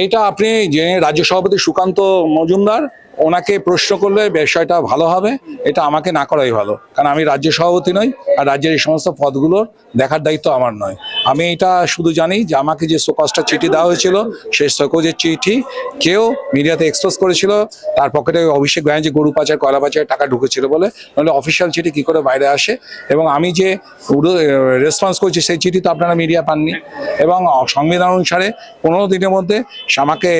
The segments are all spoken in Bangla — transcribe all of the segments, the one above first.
এইটা আপনি যে রাজ্য সভাপতি সুকান্ত মজুমদার ওনাকে প্রশ্ন করলে বিষয়টা ভালো হবে, এটা আমাকে না করাই ভালো। কারণ আমি রাজ্য সভাপতি নই, আর রাজ্যের এই সমস্ত পদগুলোর দেখার দায়িত্ব আমার নয়। আমি এটা শুধু জানি যে আমাকে যে সোকসটা চিঠি দেওয়া হয়েছিল, সেই সোকোজের চিঠি কেউ মিডিয়াতে এক্সপ্রেস করেছিল, তার পকেটে অভিষেক ব্যানার্জি গরু পাচার, কয়লা পাচার টাকা ঢুকেছিল বলে, নাহলে অফিসিয়াল চিঠি কি করে বাইরে আসে? এবং আমি যে রেসপন্স করছি, সেই চিঠি তো আপনারা মিডিয়া পাননি। এবং সংবিধান অনুসারে পনেরো দিনের মধ্যে আমাকে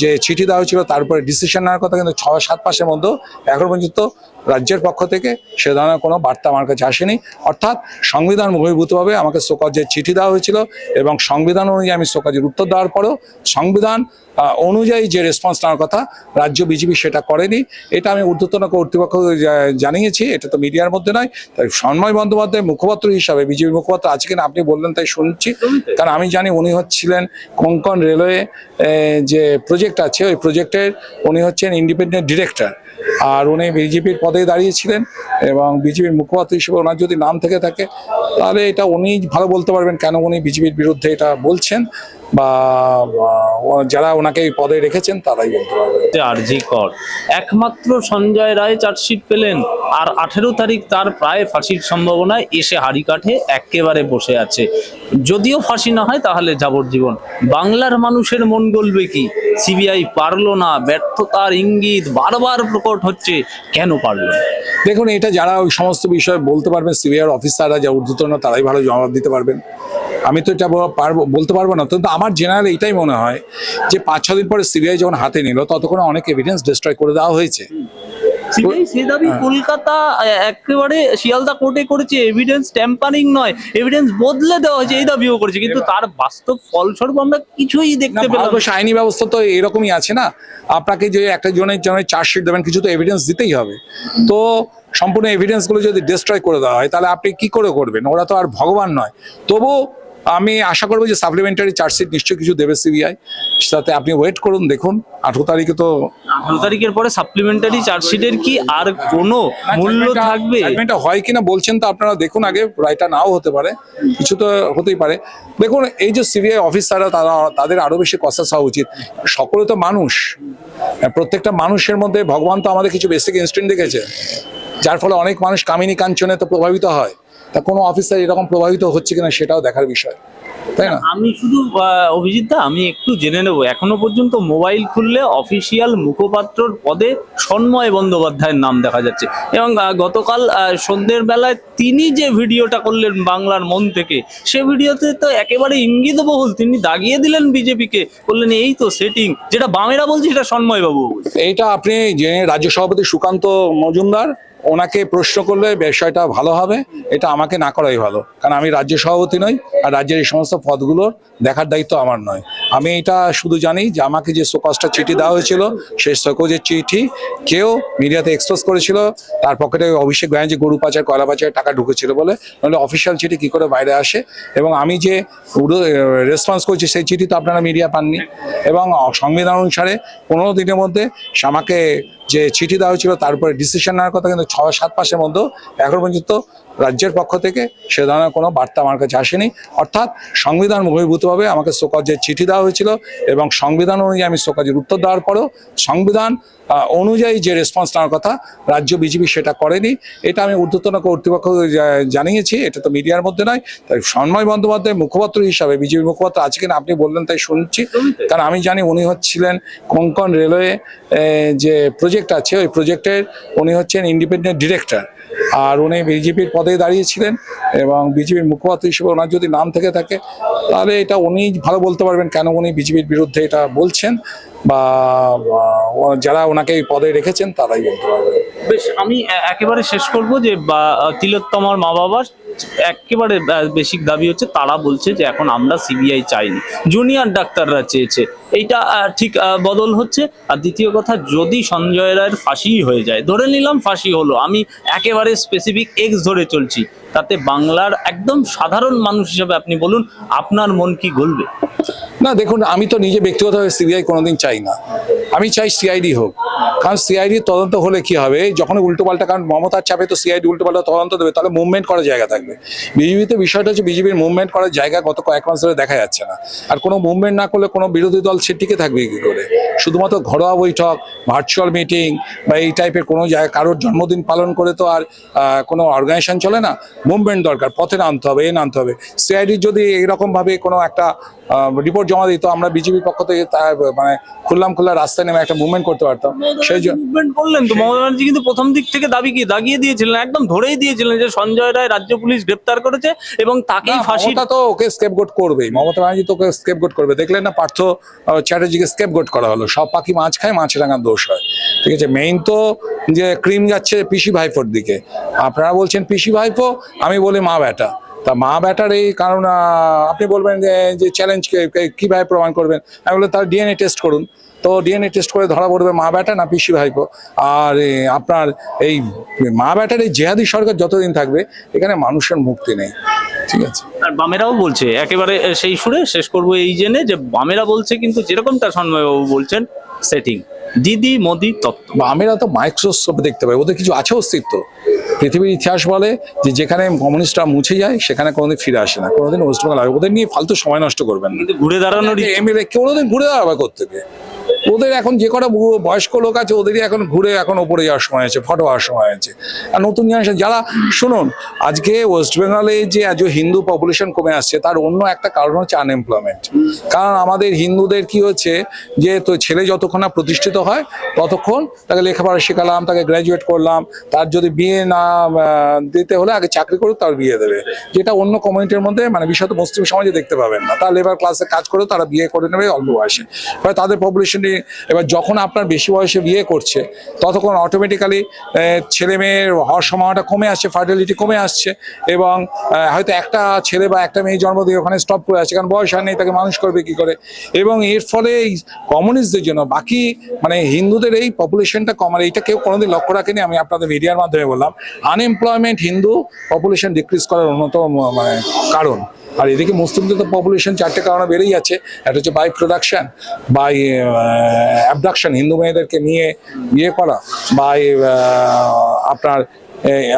যে চিঠি দেওয়া হয়েছিল, তারপরে ডিসিশন নেওয়ার কথা কিন্তু ছয় সাত মাসের মধ্যে, এখন পর্যন্ত রাজ্যের পক্ষ থেকে সে ধরনের কোনো বার্তা আমার কাছে আসেনি। অর্থাৎ সংবিধান বহির্ভূতভাবে আমাকে সোকাজের চিঠি দেওয়া হয়েছিল এবং সংবিধান অনুযায়ী আমি সোকাজের উত্তর দেওয়ার পরেও সংবিধান অনুযায়ী যে রেসপন্স নেওয়ার কথা রাজ্য বিজেপি সেটা করেনি। এটা আমি ঊর্ধ্বতন কর্তৃপক্ষ জানিয়েছি, এটা তো মিডিয়ার মধ্যে নয়। তাই সন্ময় বন্দ্যোপাধ্যায় মুখপাত্র হিসাবে, বিজেপি মুখপাত্র আছে কিনা আপনি বললেন তাই শুনছি। কারণ আমি জানি উনি হচ্ছিলেন কোঙ্কন রেলওয়ে যে প্রজেক্ট আছে, ওই প্রজেক্টের উনি হচ্ছেন ইন্ডিপেন্ডেন্ট ডিরেক্টর আর উনি বিজেপির পদে দাঁড়িয়েছিলেন এবং বিজেপির মুখপাত্র হিসেবে ওনার যদি নাম থেকে থাকে, তাহলে এটা উনি ভালো বলতে পারবেন কেন উনি বিজেপির বিরুদ্ধে এটা বলছেন। বা যারা ওনাকে এই পদে রেখেছেন তারাই বলতে পারবে। আরজি কর। একমাত্র সঞ্জয় রায় চার্জশিট পেলেন আর আঠেরো তারিখ তার প্রায় ফাঁসির সম্ভাবনায় এসে হাড়ি কাঠে একেবারে বসে আছে। যদিও ফাঁসি না হয় তাহলে যাবজ্জীবন। বাংলার মানুষের মন গলবে কি? সিবিআই পারল না ব্যর্থতার ইঙ্গিত বারবার প্রকট হচ্ছে কেন পারল? দেখুন এটা যারা ওই সমস্ত বিষয়ে বলতে পারবেন সিবিআই অফিসাররা যা ঊর্ধ্বতন তারাই ভালো জবাব দিতে পারবেন। আমি তো এটা পারব বলতে পারব না। কিন্তু আমার জেনারেল এটাই মনে হয় যে পাঁচ ছ দিন পরে সিবিআই যখন হাতে নিল ততক্ষণে অনেক এভিডেন্স ডিস্ট্রয় করে দেওয়া হয়েছে। সে দাবি কলকাতা একেবারে শিয়ালদা কোর্টে করেছে। এভিডেন্স ট্যাম্পারিং নয় এভিডেন্স বদলে দেওয়া হয়েছে এই দাবিও করেছে। কিন্তু তার বাস্তব ফলস্বরূপ আমরা কিছুই দেখতে পেলাম না। আইনি ব্যবস্থা তো এরকমই আছে না। আপনাকে যে একটা জনের জন্য চার্জশিট দেবেন কিছু তো এভিডেন্স দিতেই হবে। তো সম্পূর্ণ এভিডেন্সগুলো যদি ডিস্ট্রয় করে দেওয়া হয় তাহলে আপনি কি করে করবেন? ওরা তো আর ভগবান নয়। তবু আমি আশা করব যে সাপ্লিমেন্টারি চার্জশিট নিশ্চয়ই কিছু দেবে সিবিআই সাথে আপনি ওয়েট করুন দেখুন। আঠারো তারিখে তো আঠারো তারিখের পরে সাপ্লিমেন্টারি চার্জশিটের কি আর কোনো মূল্য থাকবে? judgment-টা হয় কিনা বলছেন তো আপনারা দেখুন আগে রায়টা নাও হতে পারে। কিছু তো হতেই পারে। দেখুন এই যে সিবিআই অফিসাররা তারা তাদের আরও বেশি কষাস হওয়া উচিত। সকলে তো মানুষ। প্রত্যেকটা মানুষের মধ্যে ভগবান তো আমাদের কিছু বেসিক ইনস্টিংক্ট দেখেছে। যার ফলে অনেক মানুষ কামিনী কাঞ্চনে তো প্রভাবিত হয়। তা কোনো অফিসার এরকম প্রভাবিত হচ্ছে কিনা সেটাও দেখার বিষয় তাই না? আমি শুধু অভিজিৎ দা আমি একটু জেনে নেব। এখনও পর্যন্ত মোবাইল খুললে অফিসিয়াল মুখপাত্রর পদে সন্ময় বন্দ্যোপাধ্যায়ের নাম দেখা যাচ্ছে। এবং গতকাল সন্ধ্যের বেলায় তিনি যে ভিডিওটা করলেন বাংলার মন থেকে সে ভিডিওতে তো একেবারে ইঙ্গিতবহুল। তিনি দাগিয়ে দিলেন বিজেপিকে বললেন এই তো সেটিং যেটা বামেরা বলছে সেটা সন্ময় বাবু এইটা আপনি যে রাজ্য সভাপতি সুকান্ত মজুমদার ওনাকে প্রশ্ন করলে বিষয়টা ভালো হবে এটা আমাকে না করাই ভালো। কারণ আমি রাজ্য সভাপতি নই, আর রাজ্যের এই সমস্ত পদগুলোর দেখার দায়িত্ব আমার নয়। আমি এটা শুধু জানি যে আমাকে যে সোকসটা চিঠি দেওয়া হয়েছিল, সেই সোকোজের চিঠি কেউ মিডিয়াতে এক্সপ্রেস করেছিল, তার পকেটে অভিষেক ব্যানার্জি গরু পাচার, কয়লা পাচার টাকা ঢুকেছিল বলে নাহলে অফিসিয়াল চিঠি কি করে বাইরে আসে? এবং আমি যে রেসপন্স করছি, সেই চিঠি তো আপনারা মিডিয়া পাননি। এবং সংবিধান অনুসারে পনেরো দিনের মধ্যে আমাকে যে চিঠি দেওয়া হয়েছিল তারপরে ডিসিশন নেওয়ার কথা কিন্তু ছয় সাত মাসের মধ্যে এখন পর্যন্ত রাজ্যের পক্ষ থেকে সে ধরনের কোনো বার্তা আমার কাছে আসেনি। অর্থাৎ সংবিধান বহির্ভূতভাবে আমাকে সোকাজের চিঠি দেওয়া হয়েছিল এবং সংবিধান অনুযায়ী আমি সোকাজের উত্তর দেওয়ার পরেও সংবিধান অনুযায়ী যে রেসপন্স নেওয়ার কথা রাজ্য বিজেপি সেটা করেনি। এটা আমি ঊর্ধ্বতন কর্তৃপক্ষ জানিয়েছি এটা তো মিডিয়ার মধ্যে নয়। তাই সন্ময় বন্দ্যোপাধ্যায় মুখপাত্র হিসাবে বিজেপি মুখপাত্র আছে কিনা আপনি বললেন তাই শুনছি। কারণ আমি জানি উনি হচ্ছিলেন কোঙ্কন রেলওয়ে যে প্রজেক্ট আছে, ওই প্রজেক্টের উনি হচ্ছেন ইন্ডিপেন্ডেন্ট ডিরেক্টর আর উনি বিজেপির পদে দাঁড়িয়েছিলেন এবং বিজেপির মুখপাত্র হিসেবে ওনার যদি নাম থেকে থাকে, তাহলে এটা উনি ভালো বলতে পারবেন কেন উনি বিজেপির বিরুদ্ধে এটা বলছেন বা যারা ওনাকে এই পদে রেখেছেন তারাই বলতে পারবেন। বেশ, আমি একেবারে শেষ করব যে তিলোত্তমার মা বাবার একেবারে বেসিক দাবি হচ্ছে, তারা বলছে যে এখন আমরা সিবিআই চাইনি। জুনিয়র ডাক্তাররা চেয়েছে। এইটা ঠিক বদল হচ্ছে। আর দ্বিতীয় কথা, যদি সঞ্জয় রায়ের ফাঁসি হয়ে যায়, ধরে নিলাম ফাঁসি হলো, আমি একেবারে স্পেসিফিক এক্স ধরে চলছি, তাতে বাংলার একদম সাধারণ মানুষ হিসেবে আপনি বলুন, আপনার মন কি গলবে না, দেখুন, আমি তো নিজে ব্যক্তিগতভাবে সিবিআই কোনোদিন চাই না। আমি চাই সিআইডি হোক। কারণ সিআইডি তদন্ত হলে কি হবে? যখন উল্টোপাল্টা কারণ মমতার চাপে তো সিআইডি উল্টোপাল্টা তদন্ত দেবে, তাহলে মুভমেন্ট করার জায়গা থাকবে। বিজেপিতে বিষয়টা হচ্ছে বিজেপির মুভমেন্ট করার জায়গা গত কয়েক মাস ধরে দেখা যাচ্ছে না। আর কোনো মুভমেন্ট না করলে কোনো বিরোধী দল সে টিকে থাকবে কি করে? শুধুমাত্র ঘরোয়া বৈঠক ভার্চুয়াল মিটিং বা এই টাইপের কোনো জায়গায় কারোর জন্মদিন পালন করে তো আর কোনো অর্গানাইজেশন চলে না? মুভমেন্ট দরকার, পথে নামতে হবে, এ নামতে হবে। সিআইডির যদি এইরকমভাবে কোনো একটা রিপোর্ট জমা দিত, আমরা বিজেপির পক্ষ থেকে মানে খুললাম খোলা রাস্তায় নেমে একটা মুভমেন্ট করতে পারতাম। সেই জন্য মুভমেন্ট করলেন তো। মমতা ব্যানার্জি কিন্তু প্রথম দিক থেকে দাবি কি? দাগিয়ে দিয়েছিলেন একদম ধরেই দিয়েছিলেন যে সঞ্জয় রায় রাজ্য পুলিশ গ্রেপ্তার করেছে এবং তাকেই ফাঁসি তো ওকে স্কেপগোট করবেই। মমতা ব্যানার্জি তো ওকে স্কেপগোট করবে। দেখলেন না পার্থ চ্যাটার্জিকে স্কেপগোট করা হলো। সব পাখি মাছ খায় মাছ রাঙার দোষ হয়। ঠিক আছে মেইন তো যে ক্রিম যাচ্ছে পিসি ভাইফোর দিকে। আপনারা বলছেন পিসি ভাইফো আমি বলি মা বেটা তা মা বেটার এই কারণ আপনি বলবেন যে যে চ্যালেঞ্জ কীভাবে প্রমাণ করবেন? আমি বললাম তার ডিএনএ টেস্ট করুন। তো ডিএনএ টেস্ট করে ধরা পড়বে মা বেটা না পিসি ভাইপো? আর আপনার এই মা বেটার এই জেহাদি সরকার যতদিন থাকবে এখানে মানুষের মুক্তি নেই। ঠিক আছে? আর বামেরাও বলছে একেবারে সেই সুরে শেষ করব এই জেনে যে বামেরা বলছে কিন্তু যেরকমটা সন্ময়বাবু বলছেন সেটিং দিদি মোদি তত্ত্ব। বামেরা তো মাইক্রোস্কোপে দেখতে পায় ওদের কিছু আছে অস্তিত্ব। পৃথিবীর ইতিহাস বলে যে যেখানে কমিউনিস্টরা মুছে যায় সেখানে কোনোদিন ফিরে আসে না। কোনোদিন ওয়েস্ট বেঙ্গল ওদের নিয়ে ফালতু সময় নষ্ট করবেন ঘুরে দাঁড়ানোর এমএলএ কোনোদিন ঘুরে দাঁড়াবে থেকে ওদের এখন যে কটা বয়স্ক লোক আছে, ওদেরই এখন ঘুরে এখন ওপরে যাওয়ার সময় আছে, ফটো হওয়ার সময় আছে। আর নতুন জেনারেশন যারা, শুনুন, আজকে ওয়েস্ট বেঙ্গলে যে আজ হিন্দু পপুলেশন কমে আসছে, তার অন্য একটা কারণ হচ্ছে আনএমপ্লয়মেন্ট কারণ আমাদের হিন্দুদের কি হচ্ছে, যে তো ছেলে যতক্ষণ না প্রতিষ্ঠিত হয়, ততক্ষণ তাকে লেখাপড়া শেখালাম, তাকে গ্র্যাজুয়েট করলাম, তার যদি বিয়ে না দিতে হলে আগে চাকরি করুক, তার বিয়ে দেবে। যেটা অন্য কমিউনিটির মধ্যে মানে বিশেষত মুসলিম সমাজে দেখতে পাবেন না। তারা লেবার ক্লাসে কাজ করে তারা বিয়ে করে নেবে অল্প বয়সে। তাদের পপুলেশনটি এবার যখন আপনার বেশি বয়সে বিয়ে করছে, ততক্ষণ অটোমেটিক্যালি ছেলে মেয়ের হওয়ার সময়টা কমে আসছে ফার্টিলিটি কমে আসছে, এবং হয়তো একটা ছেলে বা একটা মেয়ে জন্ম দিয়ে ওখানে স্টপ করে আসছে, কারণ বয়স আর নেই, তাকে মানুষ করবে কি করে? এবং এর ফলে এই কমিউনিস্টদের জন্য, বাকি মানে হিন্দুদের এই পপুলেশনটা কম, আর এইটা কেউ কোনোদিন লক্ষ্য রাখেনি, আমি আপনাদের মিডিয়ার মাধ্যমে বললাম আনএমপ্লয়মেন্ট হিন্দু পপুলেশন ডিক্রিজ করার অন্যতম মানে কারণ। আর এদিকে মুসলিমদের তো পপুলেশন চারটে কারণে বেড়েই যাচ্ছে। একটা হচ্ছে বাই প্রোডাকশন বাই অ্যাবডাকশন হিন্দু মেয়েদেরকে নিয়ে বিয়ে করা বাই আপনার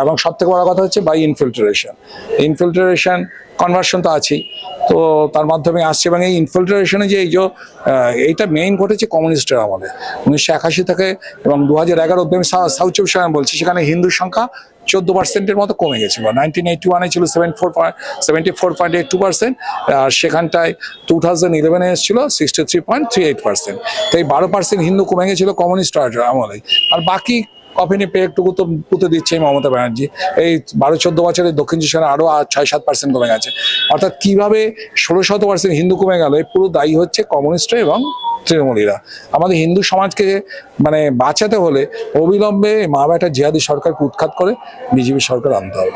এবং সব থেকে বড় কথা হচ্ছে বাই ইনফিল্ট্রেশন ইনফিল্ট্রেশন কনভার্সন তো আছেই। তো তার মাধ্যমে আসছে এবং এই ইনফিল্ট্রেশনে যে এই যে এইটা মেইন ঘটেছে কমিউনিস্টের আমলে উনিশশো একাশি থেকে এবং দু হাজার এগারো আমি সা- সাউথ চব্বিশ বলছি, সেখানে হিন্দুর সংখ্যা চোদ্দ পার্সেন্টের মতো কমে গেছিল নাইনটিন এইটি ওয়ানে ছিল seven four seventy four point eight two percent আর সেখানটায় টু থাউজেন্ড ইলেভেনে এসেছিল sixty three point three eight percent তো এই বারো পার্সেন্ট হিন্দু কমে গেছিল কমিউনিস্ট আমলে আর বাকি কফিনে পে একটুকু তো পুঁতে দিচ্ছে মমতা ব্যানার্জি। এই বারো চোদ্দ বছরে দক্ষিণ চব্বিশ আরও আরও আর ছয় সাত পার্সেন্ট কমে গেছে। অর্থাৎ কীভাবে ষোলো শত পার্সেন্ট হিন্দু কমে গেল এই পুরো দায়ী হচ্ছে কমিউনিস্ট এবং তৃণমূলীরা। আমাদের হিন্দু সমাজকে মানে বাঁচাতে হলে অবিলম্বে মা বেটা জিহাদি সরকারকে উৎখাত করে বিজেপি সরকার আনতে হবে।